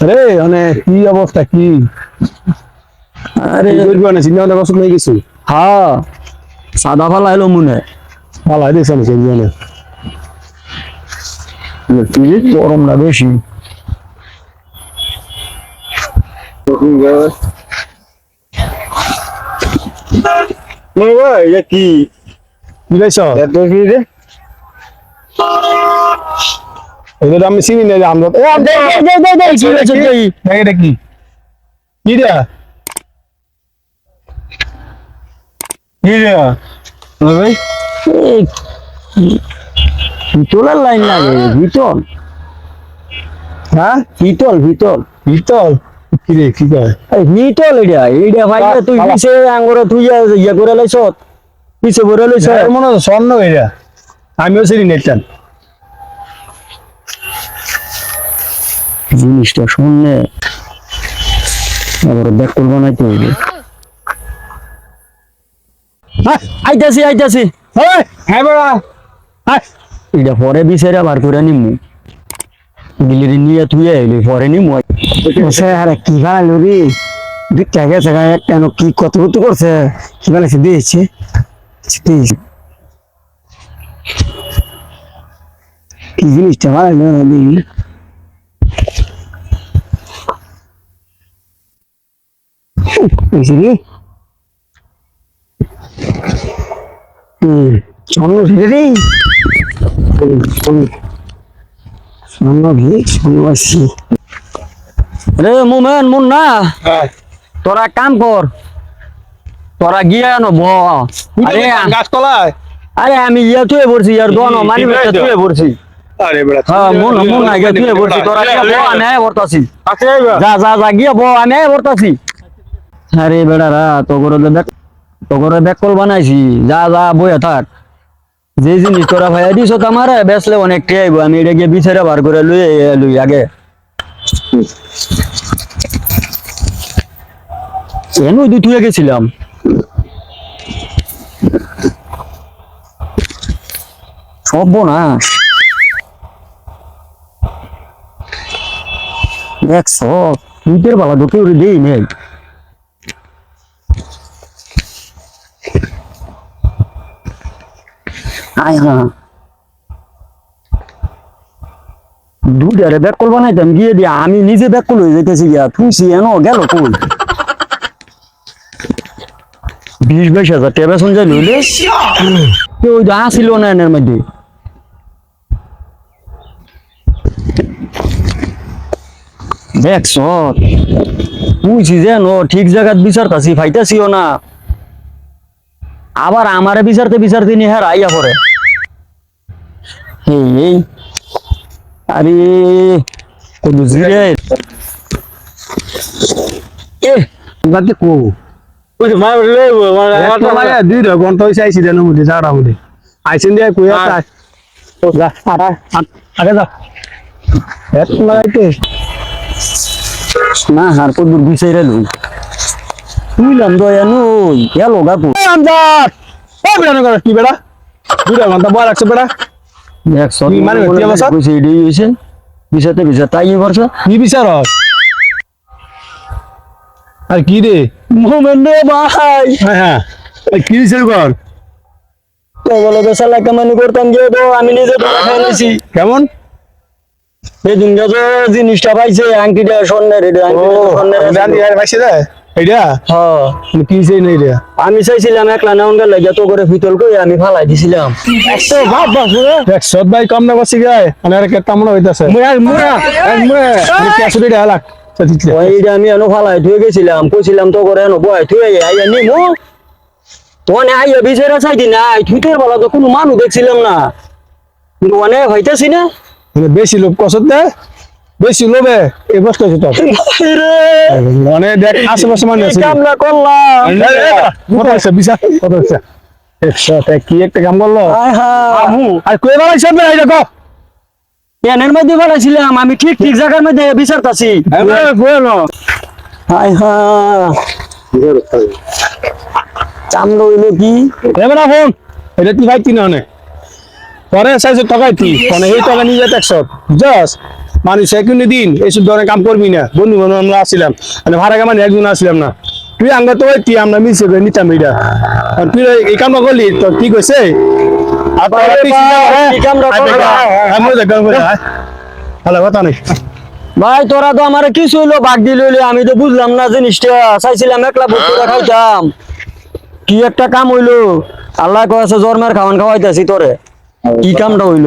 রে মানে কি অবস্থা কি? আরে করবি মানে চিন্তা ভাবনা করছিস নাকি কিছু? হ্যাঁ সাদা ফালা এলো মনে। ভালো হয় দেখছি আমি সেই জন্য গরমটা বেশি? এটা কি? কি লাইছ এটা আমি চিনি না আমরা এটা কি? রে ভাই। ভিতরের লাইন লাগে ভিতর হ্যাঁ? ভিতর ভিতর পিতল? কি রে কি কয়? ভিতর এটা এইটা ভাই তুই পিছে আঙ্গুরে তুই ইয়া করে লাইছ? পিছে করে লাইছ? মনে হয় স্বর্ণ এটা। আমিও চিনি নেটান জিনিসটা শুনলে আবার ব্যাকল বানাইতে হবে হ্যাঁ আইতাছি আইতাছি। হ্যাঁ হ্যাঁ বড়া হ্যাঁ। এটা পরে বিচারে বার করে নিমু। গিলিরি নিয়ে তুই আইলি পরে নিমু। আরে কি বানাইলো রে? গেছে গা একটা নো কি কত কত করছে? কি বানাইছে দিয়েছে? দিয়েছে। কি জিনিসটা না বুঝলি হুম স্বর্ণ ঢেলে রে। স্বর্ণ ভি স্বর্ণ রে মুমেন মুন না হ্যাঁ। তোরা কাম কর। তোরা গিয়া ন ব। আরে গাছতলায়? আরে আমি ইয়া তুই পড়ছি ইয়ার দোন মানি বেটা? তুই পড়ছি। আরে বড়া হ্যাঁ মুন মুন গিয়া তুই পড়ছি তোরা গিয়া ব আমি আয় পড়তাছি যা। যা যা গিয়া ব আমি আয় পড়তাছি আরে বেড়ারা, তোগরে দেখ, তোগরে ব্যাক কল বানাইছি, যা যা, বইয়া থাক। যে জিনিস তোরা ভাইয়া দিছ আমারে বেসলে অনেক টেয়াইব আমি এটা গিয়ে বিচারে বার করে লুই লুই, আগে। এনু দুই তুই গেছিলাম সর্বনাশ। একশো, দুইটের বাবা দুটো করে দেই নেই। আয় হ্যাঁ দুটারে ব্যাক কল বানাইতাম, গিয়ে দিয়া আমি নিজে ব্যাক হয়ে যেতেছি গিয়া এন গেল কই? বিশ বাইশ হাজার টাকা বেতন যাই লইলে কেউ আসিল না এনের মধ্যে। দেখছ বুঝছি যেন, ঠিক জায়গাত বিচারতাছি ফাইতাছিও না। আবার আমারে বিচারতে বিচারতে নিয়ে হ্যাঁ আইয়া পড়ে। এই এই। আরে কত জিরে এ বাকি কো। বুঝি মা বলে মানে লাগে দুই রে ঘণ্টা হইছে আইছি দেন মুদি জাড়া মুদি আইছেন দিয়া কই আছে? যা আরে আগে যা। এত লাগাইতে। না হার কত দূর বিচাইরা লই? তুই লাম দয়া নই গেল গাকু আমজাদ ও বেড়া করে কি বেড়া দুই রে ঘণ্টা বয় রাখছে বেড়া মানে তাই কি আর কি রে? ভাই। হ্যাঁ হ্যাঁ। কি বিচার কর? তোগুলো তো সালা কামানি করতাম গিয়ে তো আমি নিজে ধরা কেমন? এই যে জিনিসটা পাইছে আংটিটা স্বর্ণের এটা আংটিটা স্বর্ণের হ্যাঁ। কি চাই আমি চাইছিলাম একলা নাউন গেলে যত করে ফিতল কই আমি ফালাই দিছিলাম। একশো বাপ বাপ রে। দেখ সদ ভাই কম না বসি গায় মানে আর কেটা মনে হইতাছে। মুয়া মুয়া মুয়া। কি আসলে এটা হালাক ওইটা আমি এনো ফালাই থুয়ে গেছিলাম কইছিলাম তো করে এনো বয় থুয়ে আইয়া নিমু তোনে আইয়া বিচারা চাইদি না থুইতের বেলা তো কোনো মানুষ দেখছিলাম না। কিন্তু অনেক হইতেছি না। মানে বেশি লোভ কসত দে। বেশি লোভে এই বস্তু তো মানে দেখ আশেপাশে মানে আছে। কামলা করলাম। কত আছে বিচার কত আছে কি একটা কাম করল? আর কই বেলা সব বেলা দেখো। এনের মধ্যে বানাইছিলাম আমি ঠিক ঠিক জায়গার মধ্যে বিচারতাছি। হাই হা চামড় হইল কি? এবার ফোন। এটা তুই ভাই তিন অনে পরে চাইছো টাকাই তুই মানে এই টাকা নিয়ে যেতে একশো। বুঝছস মানুষ কোনো দিন এইসব ধরনের কাম করবি না। বন্ধু বান্ধব আমরা আসছিলাম মানে ভাড়া কামানি একজন আসছিলাম না। তুই আঙ্গা তো তুই আমরা মিশে করে নিতাম এটা। আর তুই এই কামটা করলি তো কি কইছে। ভালো কথা নেই ভাই তোরা তো আমার কিছু হইল ভাগ দিল আমি তো বুঝলাম না জিনিসটা। চাইছিলাম একলা করে খাইতাম। কি একটা কাম হইল? আল্লাহ কয়েছে জন্মের খাওয়ান খাওয়াইতেছি তোরে। কি কামটা হইল?